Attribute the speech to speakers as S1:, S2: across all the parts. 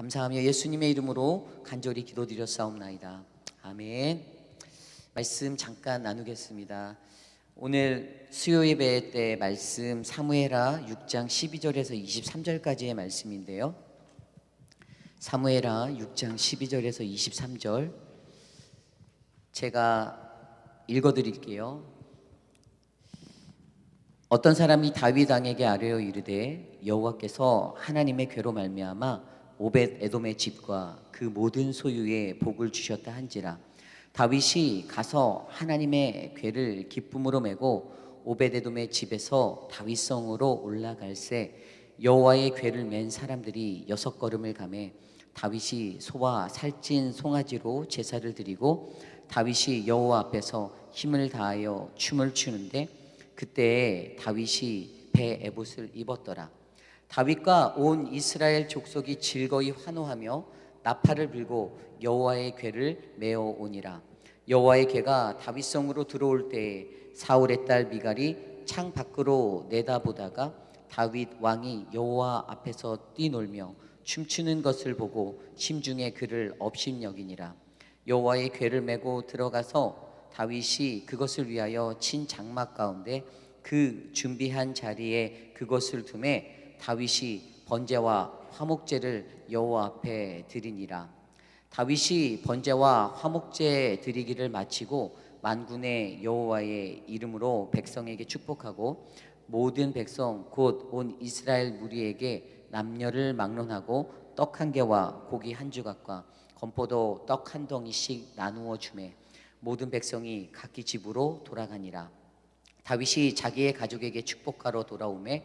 S1: 감사하며 예수님의 이름으로 간절히 기도드렸사옵나이다. 아멘. 말씀 잠깐 나누겠습니다. 오늘 수요 예배 때 말씀 사무엘하 6장 12절에서 23절까지의 말씀인데요. 사무엘하 6장 12절에서 23절 제가 읽어 드릴게요. 어떤 사람이 다윗 왕에게 아뢰어 이르되 여호와께서 하나님의 괴로 말미암아 오벳 에돔의 집과 그 모든 소유에 복을 주셨다 한지라 다윗이 가서 하나님의 괴를 기쁨으로 메고 오벳 에돔의 집에서 다윗성으로 올라갈새 여호와의 괴를 맨 사람들이 여섯 걸음을 가매 다윗이 소와 살찐 송아지로 제사를 드리고 다윗이 여호와 앞에서 힘을 다하여 춤을 추는데 그때 다윗이 배 에봇을 입었더라. 다윗과 온 이스라엘 족속이 즐거이 환호하며 나팔을 불고 여호와의 궤를 메어 오니라. 여호와의 궤가 다윗성으로 들어올 때에 사울의 딸 미갈이 창 밖으로 내다보다가 다윗 왕이 여호와 앞에서 뛰놀며 춤추는 것을 보고 심중에 그를 업심여기니라. 여호와의 궤를 메고 들어가서 다윗이 그것을 위하여 친 장막 가운데 그 준비한 자리에 그것을 둠에 다윗이 번제와 화목제를 여호와 앞에 드리니라 다윗이 번제와 화목제 드리기를 마치고 만군의 여호와의 이름으로 백성에게 축복하고 모든 백성 곧 온 이스라엘 무리에게 남녀를 막론하고 떡 한 개와 고기 한 조각과 건포도 떡 한 덩이씩 나누어 주매 모든 백성이 각기 집으로 돌아가니라. 다윗이 자기의 가족에게 축복하러 돌아오매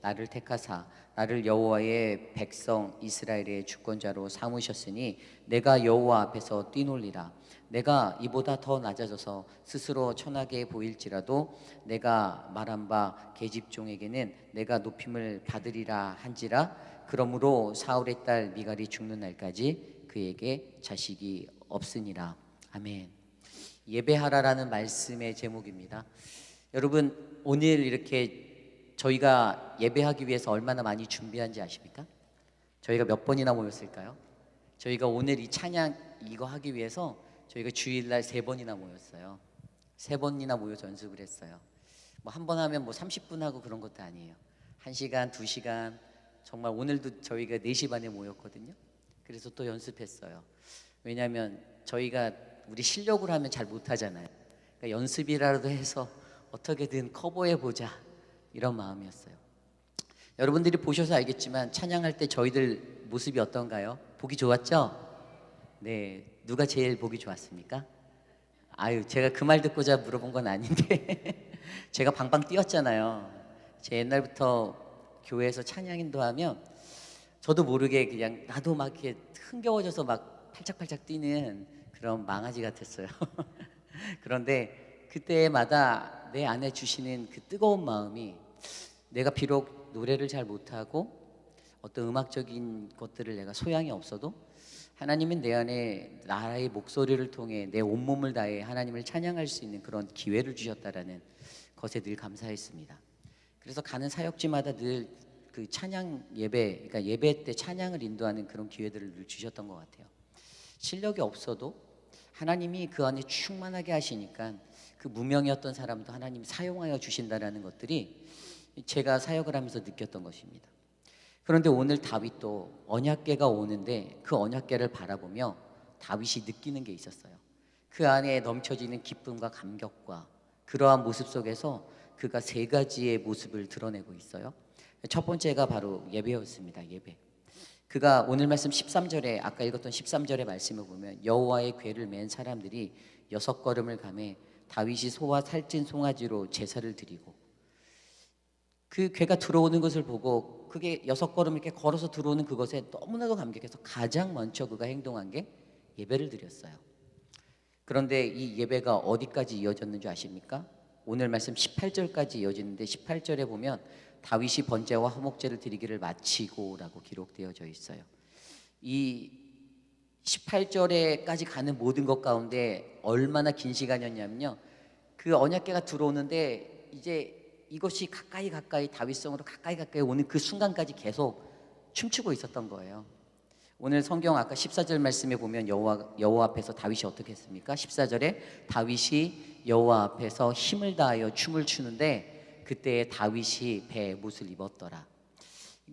S1: 나를 택하사 나를 여호와의 백성 이스라엘의 주권자로 삼으셨으니 내가 여호와 앞에서 뛰놀리라. 내가 이보다 더 낮아져서 스스로 천하게 보일지라도 내가 말한 바 계집종에게는 내가 높임을 받으리라 한지라. 그러므로 사울의 딸 미갈이 죽는 날까지 그에게 자식이 없으니라. 아멘. 예배하라라는 말씀의 제목입니다. 여러분 오늘 이렇게 저희가 예배하기 위해서 얼마나 많이 준비한지 아십니까? 저희가 몇 번이나 모였을까요? 저희가 오늘 이 찬양 이거 하기 위해서 저희가 주일날 세 번이나 모였어요. 세 번이나 모여서 연습을 했어요. 뭐 한 번 하면 뭐 30분 하고 그런 것도 아니에요. 한 시간, 두 시간 정말 오늘도 저희가 4시 반에 모였거든요. 그래서 또 연습했어요. 왜냐하면 저희가 우리 실력으로 하면 잘 못하잖아요. 그러니까 연습이라도 해서 어떻게든 커버해 보자 이런 마음이었어요. 여러분들이 보셔서 알겠지만 찬양할 때 저희들 모습이 어떤가요? 보기 좋았죠? 네, 누가 제일 보기 좋았습니까? 아유, 제가 그 말 듣고자 물어본 건 아닌데 제가 방방 뛰었잖아요. 제 옛날부터 교회에서 찬양 인도 하면 저도 모르게 그냥 나도 막 이렇게 흥겨워져서 막 팔짝팔짝 뛰는 그런 망아지 같았어요. 그런데 그때마다 내 안에 주시는 그 뜨거운 마음이 내가 비록 노래를 잘 못하고 어떤 음악적인 것들을 내가 소양이 없어도 하나님은 내 안에 나의 목소리를 통해 내 온몸을 다해 하나님을 찬양할 수 있는 그런 기회를 주셨다라는 것에 늘 감사했습니다. 그래서 가는 사역지마다 늘 그 찬양 예배, 그러니까 예배 때 찬양을 인도하는 그런 기회들을 늘 주셨던 것 같아요. 실력이 없어도 하나님이 그 안에 충만하게 하시니까 그 무명이었던 사람도 하나님 사용하여 주신다라는 것들이 제가 사역을 하면서 느꼈던 것입니다. 그런데 오늘 다윗도 언약계가 오는데 그 언약계를 바라보며 다윗이 느끼는 게 있었어요. 그 안에 넘쳐지는 기쁨과 감격과 그러한 모습 속에서 그가 세 가지의 모습을 드러내고 있어요. 첫 번째가 바로 예배였습니다. 예배. 그가 오늘 말씀 13절에 아까 읽었던 13절의 말씀을 보면 여호와의 궤를 맨 사람들이 여섯 걸음을 가매 다윗이 소와 살찐 송아지로 제사를 드리고 그 궤가 들어오는 것을 보고 그게 여섯 걸음 이렇게 걸어서 들어오는 그것에 너무나도 감격해서 가장 먼저 그가 행동한 게 예배를 드렸어요. 그런데 이 예배가 어디까지 이어졌는 줄 아십니까? 오늘 말씀 18절까지 이어지는데 18절에 보면 다윗이 번제와 화목제를 드리기를 마치고라고 기록되어져 있어요. 이 18절에까지 가는 모든 것 가운데 얼마나 긴 시간이었냐면요. 그 언약궤가 들어오는데 이제 이것이 가까이 가까이 다윗성으로 가까이 가까이 오는 그 순간까지 계속 춤추고 있었던 거예요. 오늘 성경 아까 14절 말씀에 보면 여호와 여호와 앞에서 다윗이 어떻게 했습니까? 14절에 다윗이 여호와 앞에서 힘을 다하여 춤을 추는데 그때 다윗이 배에 못을 입었더라.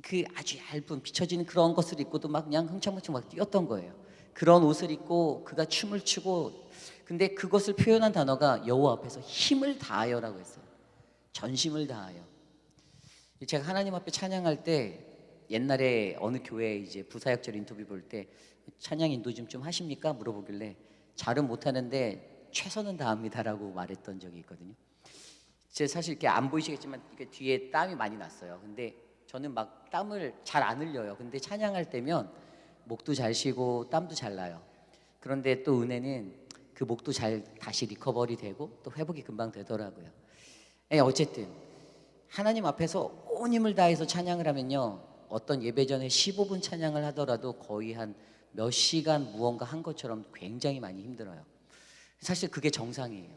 S1: 그 아주 얇은 비춰지는 그런 것을 입고도 막 그냥 흥청망청 막 뛰었던 거예요. 그런 옷을 입고 그가 춤을 추고 근데 그것을 표현한 단어가 여호와 앞에서 힘을 다하여라고 했어요. 전심을 다하여. 제가 하나님 앞에 찬양할 때 옛날에 어느 교회 이제 부사역절 인터뷰 볼 때 찬양 인도 좀 좀 하십니까 물어보길래 잘은 못하는데 최선은 다합니다라고 말했던 적이 있거든요. 제 사실 이렇게 안 보이시겠지만 이게 뒤에 땀이 많이 났어요. 근데 저는 막 땀을 잘 안 흘려요. 근데 찬양할 때면 목도 잘 쉬고 땀도 잘 나요. 그런데 또 은혜는 그 목도 잘 다시 리커버리 되고 또 회복이 금방 되더라고요. 예, 어쨌든 하나님 앞에서 온 힘을 다해서 찬양을 하면요. 어떤 예배 전에 15분 찬양을 하더라도 거의 한 몇 시간 무언가 한 것처럼 굉장히 많이 힘들어요. 사실 그게 정상이에요.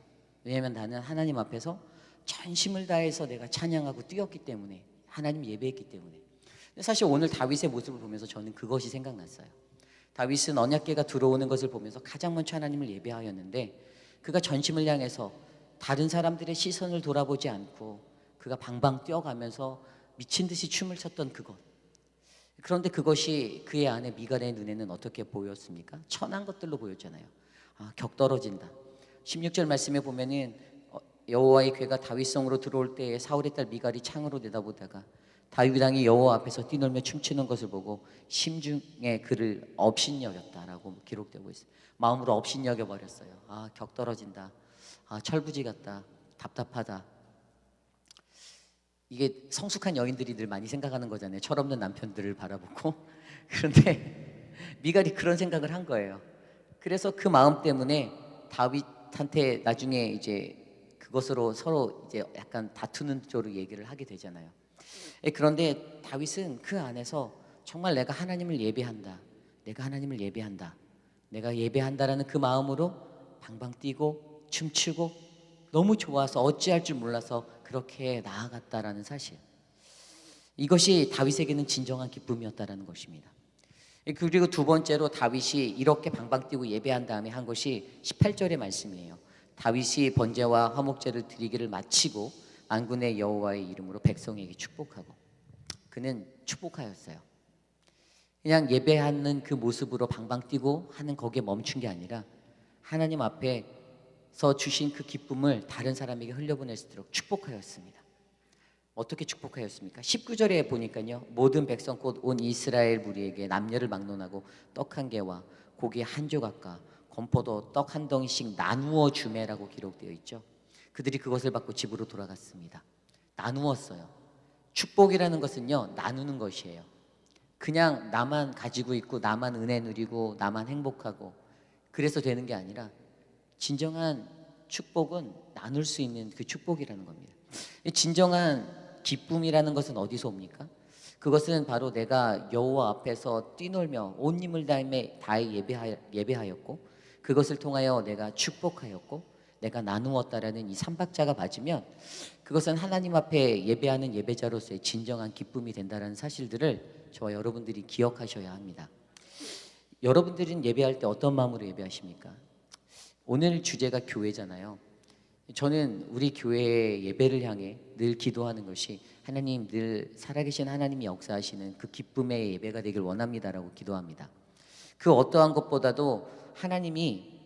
S1: 왜냐하면 나는 하나님 앞에서 전심을 다해서 내가 찬양하고 뛰었기 때문에 하나님 예배했기 때문에. 사실 오늘 다윗의 모습을 보면서 저는 그것이 생각났어요. 다윗은 언약궤가 들어오는 것을 보면서 가장 먼저 하나님을 예배하였는데 그가 전심을 향해서 다른 사람들의 시선을 돌아보지 않고 그가 방방 뛰어가면서 미친 듯이 춤을 췄던 그것. 그런데 그것이 그의 아내 미갈의 눈에는 어떻게 보였습니까? 천한 것들로 보였잖아요. 아, 격 떨어진다. 16절 말씀에 보면은 어, 여호와의 괴가 다윗성으로 들어올 때에 사울의 딸 미갈이 창으로 내다보다가 다윗 왕이 여호와 앞에서 뛰놀며 춤추는 것을 보고 심중에 그를 업신여겼다라고 기록되고 있어요. 마음으로 업신여겨 버렸어요. 아, 격 떨어진다. 아, 철부지 같다. 답답하다. 이게 성숙한 여인들이 늘 많이 생각하는 거잖아요. 철없는 남편들을 바라보고. 그런데 미갈이 그런 생각을 한 거예요. 그래서 그 마음 때문에 다윗한테 나중에 이제 그것으로 서로 이제 약간 다투는 쪽으로 얘기를 하게 되잖아요. 예, 그런데 다윗은 그 안에서 정말 내가 하나님을 예배한다. 내가 하나님을 예배한다. 내가 예배한다라는 그 마음으로 방방 뛰고 춤추고 너무 좋아서 어찌할 줄 몰라서 그렇게 나아갔다라는 사실. 이것이 다윗에게는 진정한 기쁨이었다라는 것입니다. 그리고 두 번째로 다윗이 이렇게 방방 뛰고 예배한 다음에 한 것이 18절의 말씀이에요. 다윗이 번제와 화목제를 드리기를 마치고 안군의 여호와의 이름으로 백성에게 축복하고 그는 축복하였어요. 그냥 예배하는 그 모습으로 방방 뛰고 하는 거기에 멈춘 게 아니라 하나님 앞에서 주신 그 기쁨을 다른 사람에게 있도록 축복하였습니다. 어떻게 축복하였습니까? 19절에 보니까요. 모든 백성 곧 온 이스라엘 무리에게 남녀를 막론하고 떡 한 개와 고기 한 조각과 건포도 떡 한 덩이씩 나누어 주매라고 기록되어 있죠. 그들이 그것을 받고 집으로 돌아갔습니다. 나누었어요. 축복이라는 것은요. 나누는 것이에요. 그냥 나만 가지고 있고 나만 은혜 누리고 나만 행복하고 그래서 되는 게 아니라 진정한 축복은 나눌 수 있는 그 축복이라는 겁니다. 진정한 기쁨이라는 것은 어디서 옵니까? 그것은 바로 내가 여호와 앞에서 뛰놀며 온 힘을 다해 예배하였고 그것을 통하여 내가 축복하였고 내가 나누었다라는 이 삼박자가 맞으면 그것은 하나님 앞에 예배하는 예배자로서의 진정한 기쁨이 된다라는 사실들을 저와 여러분들이 기억하셔야 합니다. 여러분들은 예배할 때 어떤 마음으로 예배하십니까? 오늘 주제가 교회잖아요. 저는 우리 교회의 예배를 향해 늘 기도하는 것이 하나님 늘 살아계신 하나님이 역사하시는 그 기쁨의 예배가 되길 원합니다라고 기도합니다. 그 어떠한 것보다도 하나님이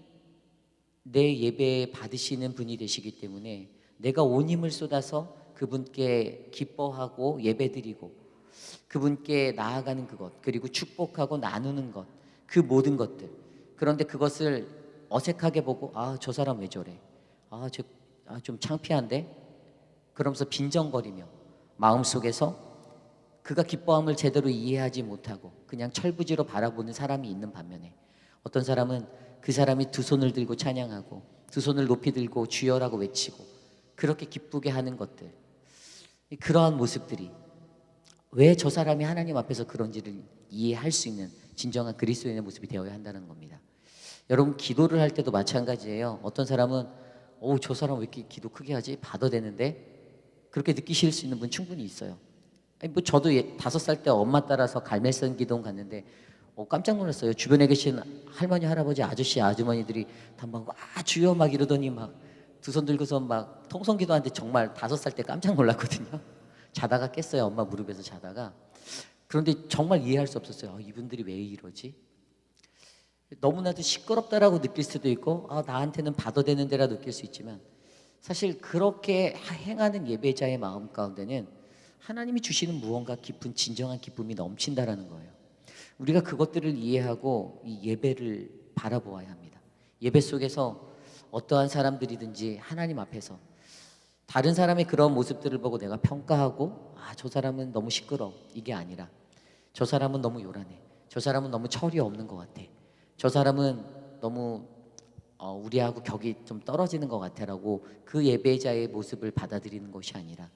S1: 내 예배 받으시는 분이 되시기 때문에 내가 온 힘을 쏟아서 그분께 기뻐하고 예배드리고 그분께 나아가는 그것 그리고 축복하고 나누는 것 그 모든 것들. 그런데 그것을 어색하게 보고 아 저 사람 왜 저래? 아좀 아, 좀 창피한데? 그러면서 빈정거리며 마음속에서 그가 기뻐함을 제대로 이해하지 못하고 그냥 철부지로 바라보는 사람이 있는 반면에 어떤 사람은 그 사람이 두 손을 들고 찬양하고 두 손을 높이 들고 주여라고 외치고 그렇게 기쁘게 하는 것들 그러한 모습들이 왜 저 사람이 하나님 앞에서 그런지를 이해할 수 있는 진정한 그리스도인의 모습이 되어야 한다는 겁니다. 여러분 기도를 할 때도 마찬가지예요. 어떤 사람은 오저 사람 왜 이렇게 기도 크게 하지? 받아 되는데 그렇게 느끼실 수 있는 분 충분히 있어요. 뭐 저도 예- 다섯 살 때 엄마 따라서 갈멜선 기도원 갔는데 어, 깜짝 놀랐어요. 주변에 계신 할머니, 할아버지, 아저씨, 아주머니들이 다막 아 주여 막 이러더니 막 두 손 들고서 막 통성 기도하는데 정말 다섯 살 때 깜짝 놀랐거든요. 자다가 깼어요. 엄마 무릎에서 자다가. 그런데 정말 이해할 수 없었어요. 아, 이분들이 왜 이러지? 너무나도 시끄럽다라고 느낄 수도 있고 아, 나한테는 받아되는 데라 느낄 수 있지만 사실 그렇게 행하는 예배자의 마음 가운데는 하나님이 주시는 무언가 깊은 진정한 기쁨이 넘친다라는 거예요. 우리가 그것들을 이해하고 이 예배를 바라보아야 합니다. 예배 속에서 어떠한 사람들이든지 하나님 앞에서 다른 사람의 그런 모습들을 보고 내가 평가하고 아, 저 사람은 너무 시끄러. 이게 아니라 저 사람은 너무 요란해. 저 사람은 너무 철이 없는 것 같아. 저 사람은 너무 어, 우리하고 격이 좀 떨어지는 것 같아라고 그 예배자의 모습을 받아들이는 것이 아니라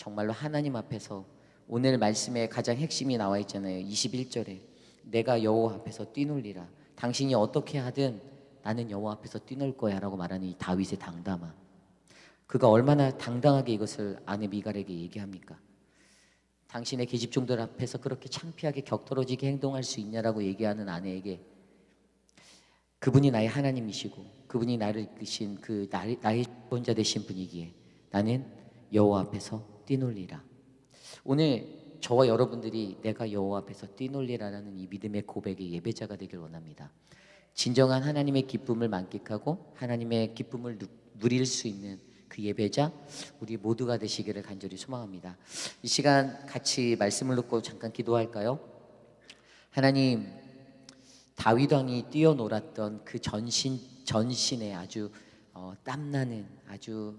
S1: 정말로 하나님 앞에서 오늘 말씀의 가장 핵심이 나와 있잖아요. 21절에 내가 여호와 앞에서 뛰놀리라. 당신이 어떻게 하든 나는 여호와 앞에서 뛰놀 거야라고 말하는 이 다윗의 당담함. 그가 얼마나 당당하게 이것을 아내 미갈에게 얘기합니까? 당신의 계집종들 앞에서 그렇게 창피하게 격떨어지게 행동할 수 있냐라고 얘기하는 아내에게 그분이 나의 하나님이시고 그분이 나를 이끄신 그 나의, 나의 혼자 되신 분이기에 나는 여호와 앞에서 뛰놀리라. 오늘 저와 여러분들이 내가 여호와 앞에서 뛰놀리라라는 이 믿음의 고백의 예배자가 되길 원합니다. 진정한 하나님의 기쁨을 만끽하고 하나님의 기쁨을 누, 누릴 수 있는 그 예배자 우리 모두가 되시기를 간절히 소망합니다. 이 시간 같이 말씀을 놓고 잠깐 기도할까요? 하나님 다윗 왕이 뛰어놀았던 그 전신 전신에 아주 어, 땀나는 아주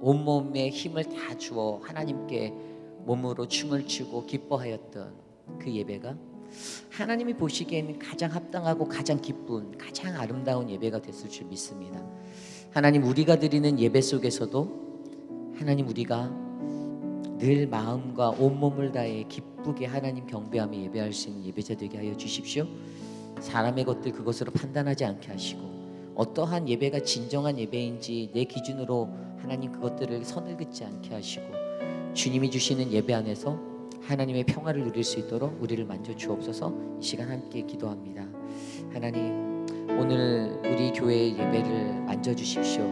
S1: 온몸에 힘을 다 주어 하나님께 몸으로 춤을 추고 기뻐하였던 그 예배가 하나님이 보시기에는 가장 합당하고 가장 기쁜 가장 아름다운 예배가 됐을 줄 믿습니다. 하나님 우리가 드리는 예배 속에서도 하나님 우리가 늘 마음과 온몸을 다해 기쁘게 하나님 경배하며 예배할 수 있는 예배자 되게 하여 주십시오. 사람의 것들 그것으로 판단하지 않게 하시고 어떠한 예배가 진정한 예배인지 내 기준으로 하나님 그것들을 선을 긋지 않게 하시고 주님이 주시는 예배 안에서 하나님의 평화를 누릴 수 있도록 우리를 만져 주옵소서 이 시간 함께 기도합니다. 하나님 오늘 우리 교회의 예배를 만져 주십시오.